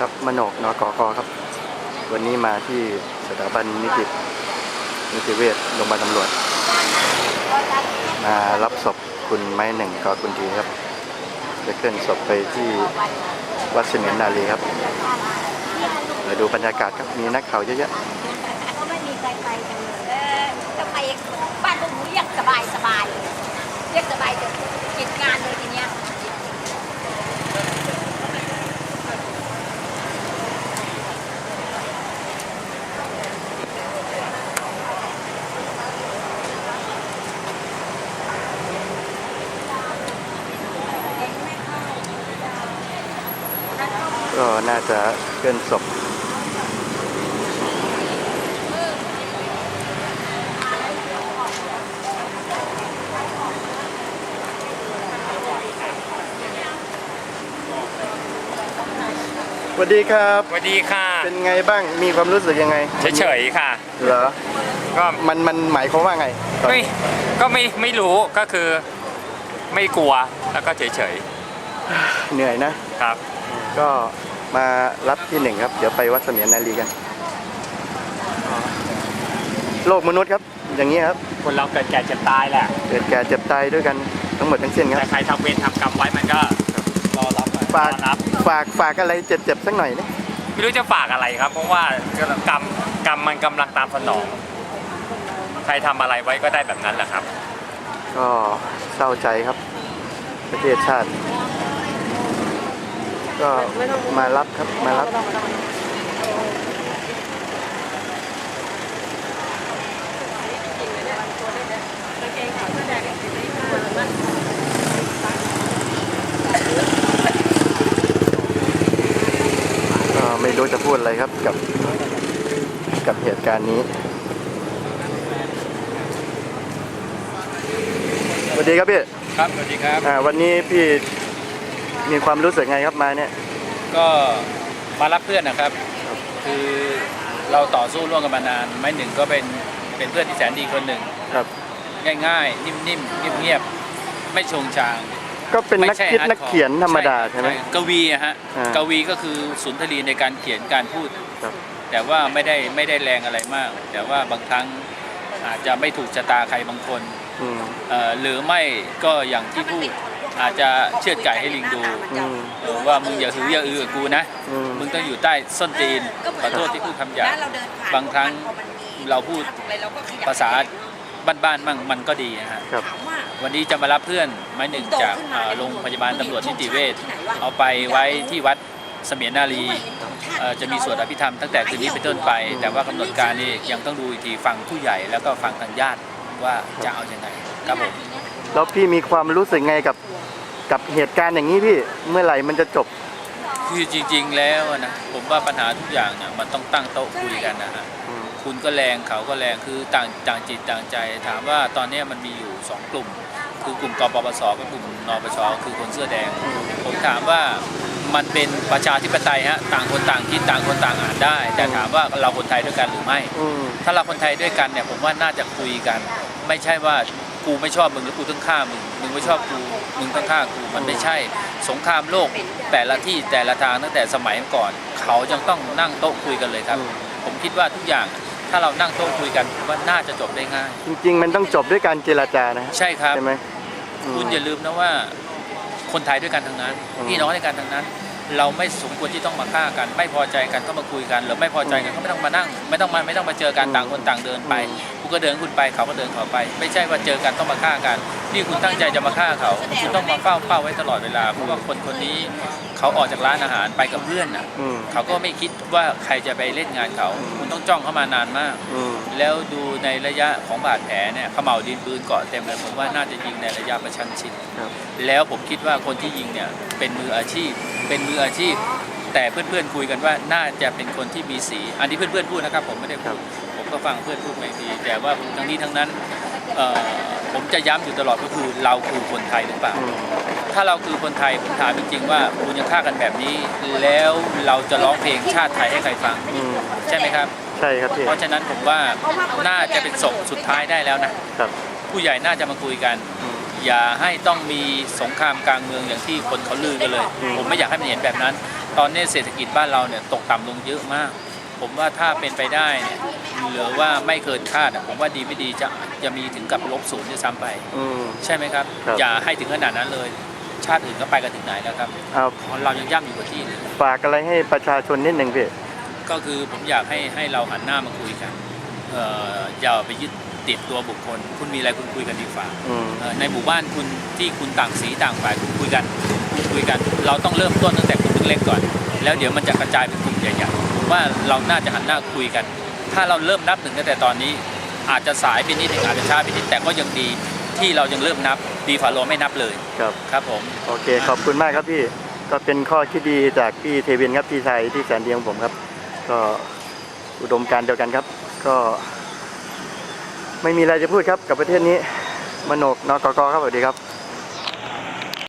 ครับมโนกนกกครับ วันนี้มาที่สถาบันนิตินิติเวชโรงพยาบาลตำรวจ มารับศพคุณไม้หนึ่งกอคุณทีครับจะเคลื่อนศพไปที่วัดเสมียนนาลีครับมาดูบรรยากาศครับมีนักข่าวเยอะแยะ ก็ไม่มีใครไปกันเลยเออทำไมบ้านพวกหนูเรียกสบายสบายเลยเรียกสบายจะกิจงานเลยทีเนี้ย ก็น่าจะเคลื่อนศพสวัสดีครับ สวัสดีค่ะ เป็นไงบ้างมีความรู้สึกยังไงเฉยๆค่ะ เหรอก็มันมันหมายความว่าไงไม่ก็ไม่ไม่รู้ก็คือไม่กลัวแล้วก็เฉยเหนื่อยนะ ๆครับ ก็ มารับที่หนึ่งครับ เดี๋ยวไปวัดเสมียนนารีกัน โลกมนุษย์ครับ อย่างนี้ครับ คนเราเกิดแก่เจ็บตายแหละ เกิดแก่เจ็บตายด้วยกันทั้งหมดทั้งสิ้นคแต่รับใครทำเวรทำกรรมไว้มันก็รอรับฝากรอรับฝากฝากอะไรเจ็บๆสักหน่อยนี่ไม่รู้จะฝากอะไรครับ เพราะว่ากรรมกรรมมันกำลังตามสนอง ใครทำอะไรไว้ก็ได้แบบนั้นแหละครับ ก็เศร้าใจครับ ประเทศชาติ ก็มารับครับมารับก็ไม่รู้จะพูดอะไรครับกับกับเหตุการณ์นี้สวัสดีครับพี่ครับสวัสดีครับอ่าวันนี้พี่ มีความรู้สึกไงครับมาเนี่ย ก็มารับเพื่อนนะครับ คือเราต่อสู้ร่วมกันมานาน ไม่หนึ่งก็เป็นเป็นเพื่อนที่แสนดีคนหนึ่งครับ ง่ายๆ นิ่มๆเงียบๆไม่ชงชาง ก็เป็นนักไม่ใช่คิด hardcore นักเขียนธรรมดาใช่ไหม กวีอะฮะอ่ากวีก็คือสุนทรีในการเขียนการพูด ครับ แต่ว่าไม่ได้ไม่ได้แรงอะไรมาก แต่ว่าบางครั้งอาจจะไม่ถูกชะตาใครบางคนอืม เอ่อหรือไม่ก็อย่างที่พูดอาจจะเชือดไก่ให้ลิงดูอืมเออว่ามึงอย่าหืออย่าอือกับกูนะ อืม มึงต้องอยู่ใต้ส้นตีนขอโทษที่พูดคำหยาบ บางครั้งเราพูด ภาษาบ้านๆมั่งมันก็ดีนะฮะ ครับ วันนี้จะมารับเพื่อนไม้หนึ่งจากอ่าโรงพยาบาลตำรวจนิติเวชเอาไปไว้ที่วัดเสมียนนารีเอ่อจะมีสวดอภิธรรมตั้งแต่คืนนี้เป็นต้นไป แต่ว่ากำหนดการนี่ยังต้องดูอีกทีฟังผู้ใหญ่แล้วก็ฟังทางญาติ ว่าจะเอาอย่างไงครับผมแล้วพี่มีความรู้สึกไงกับกับเหตุการณ์อย่างนี้พี่เมื่อไหร่มันจะจบ คือจริง ๆ แล้วนะผมว่าปัญหาทุกอย่างเนี่ยมันต้องตั้งโต๊ะคุยกันนะฮะอืมคุณก็แรงเขาก็แรงคือต่างต่างจิตต่างใจ ถามว่าตอนนี้มันมีอยู่2กลุ่ม คือกลุ่มกปปสกับกลุ่มนปชคือคนเสื้อแดง ผมถามว่า มันเป็นประชาธิปไตยฮะต่างคนต่างคิดต่างคนต่างอ่านได้ แต่ถามว่าเราคนไทยด้วยกันหรือไม่ อืม ถ้าเราคนไทยด้วยกันเนี่ยผมว่าน่าจะคุยกัน ไม่ใช่ว่ากูไม่ชอบมึงแล้วกูต้องฆ่ามึงมึงไม่ชอบกูมึงต้องฆ่ากูมันไม่ใช่ สงครามโลกแต่ละที่แต่ละทางตั้งแต่สมัยก่อน เขายังต้องนั่งโต๊ะคุยกันเลยครับผมคิดว่าทุกอย่างถ้าเรานั่งโต๊ะคุยกันผมว่าน่าจะจบได้ง่าย จริงๆ มันต้องจบด้วยการเจรจานะใช่ครับ ใช่ไหมอืม คุณอย่าลืมนะว่าคนไทยด้วยกันทั้งนั้น อืม พี่น้องด้วยกันทั้งนั้น เราไม่สมควรที่ต้องมาฆ่ากัน ไม่พอใจกันก็มาคุยกัน หรือไม่พอใจกันก็ไม่ต้องมานั่ง ไม่ต้องมาไม่ต้องมาเจอกันต่างคนต่างเดินไปกูก็เดินคุณไปเขาก็เดินเขาไป ไม่ใช่ว่าเจอกันต้องมาฆ่ากัน นี่คุณตั้งใจจะมาฆ่าเขาคุณต้องมาเฝ้าเฝ้าไว้ตลอดเวลาเพราะว่าคนคนนี้เขาออกจากร้านอาหารไปกับเพื่อนน่ะอืมเขาก็ไม่คิดว่าใครจะไปเล่นงานเขา คุณต้องจ้องเข้ามานานมากอืมแล้วดูในระยะของบาดแผลเนี่ยเขม่าวดินปืนเกาะเต็มเลยผมว่าน่าจะยิงในระยะประชันชิดครับแล้วผมคิดว่าคนที่ยิงเนี่ยเป็นมืออาชีพ เป็นมืออาชีพ แต่เพื่อนๆคุยกันว่าน่าจะเป็นคนที่มีสี อันนี้เพื่อนๆพูดนะครับ ผมไม่ได้พูดผมก็ฟังเพื่อนพูดไม่ดีแต่ว่าทั้งนี้ทั้งนั้นเอ่อผมจะย้ำอยู่ตลอดก็คือเราคือคนไทยหรือเปล่าอืมถ้าเราคือคนไทยผมถามจริงๆว่าคุณยังฆ่ากันแบบนี้ แล้วเราจะร้องเพลงชาติไทยให้ใครฟังอืมใช่ไหมครับ ใช่ครับพี่เพราะฉะนั้นผมว่าน่าจะเป็นศพสุดท้ายได้แล้วนะครับผู้ใหญ่น่าจะมาคุยกัน อืมอย่าให้ต้องมีสงครามกลางเมืองอย่างที่คนเขาลือกันเลย ผมไม่อยากให้มันเห็นแบบนั้น ตอนนี้เศรษฐกิจบ้านเราเนี่ยตกต่ำลงเยอะมาก ผมว่าถ้าเป็นไปได้เนี่ยหรือว่าไม่เกินคาดอะผมว่าดีไม่ดีจะจะมีถึงกับลบศูนย์ด้วยซ้ำไป อืม ใช่ไหมครับ ครับ อย่าให้ถึงขนาดนั้นเลย ชาติอื่นก็ไปกันถึงไหนแล้วครับเอาเรายังย่ำอยู่กับที่เลยฝากอะไรให้ประชาชนนิดหนึ่งพี่ ก็คือผมอยากให้ให้เราหันหน้ามาคุยกันเอ่ออย่าไปยึด ติดตัวบุคคล คุณมีอะไรคุณคุยกันดีฝ่าอืมเอ่อในหมู่บ้านคุณที่คุณต่างสีต่างฝ่ายคุณคุยกันคุณคุยกัน เราต้องเริ่มต้นตั้งแต่กลุ่มเล็กๆก่อน แล้วเดี๋ยวมันจะกระจายเป็นกลุ่มใหญ่ๆผมว่าเราน่าจะหันหน้าคุยกัน ถ้าเราเริ่มนับหนึ่งตั้งแต่ตอนนี้ อาจจะสายไปนิดหนึ่งอาจจะช้าไปนิดแต่ก็ยังดีที่เรายังเริ่มนับดีฝ่าเราไม่นับเลยครับครับผมโอเคขอบคุณมากครับพี่ก็เป็นข้อคิดดีจากพี่เทวินครับพี่ชายที่แสนดีของผมครับ ก็อุดมการณ์เดียวกันครับ ก็ ไม่มีอะไรจะพูดครับกับประเทศนี้มโนกนกกครับสวัสดีครับ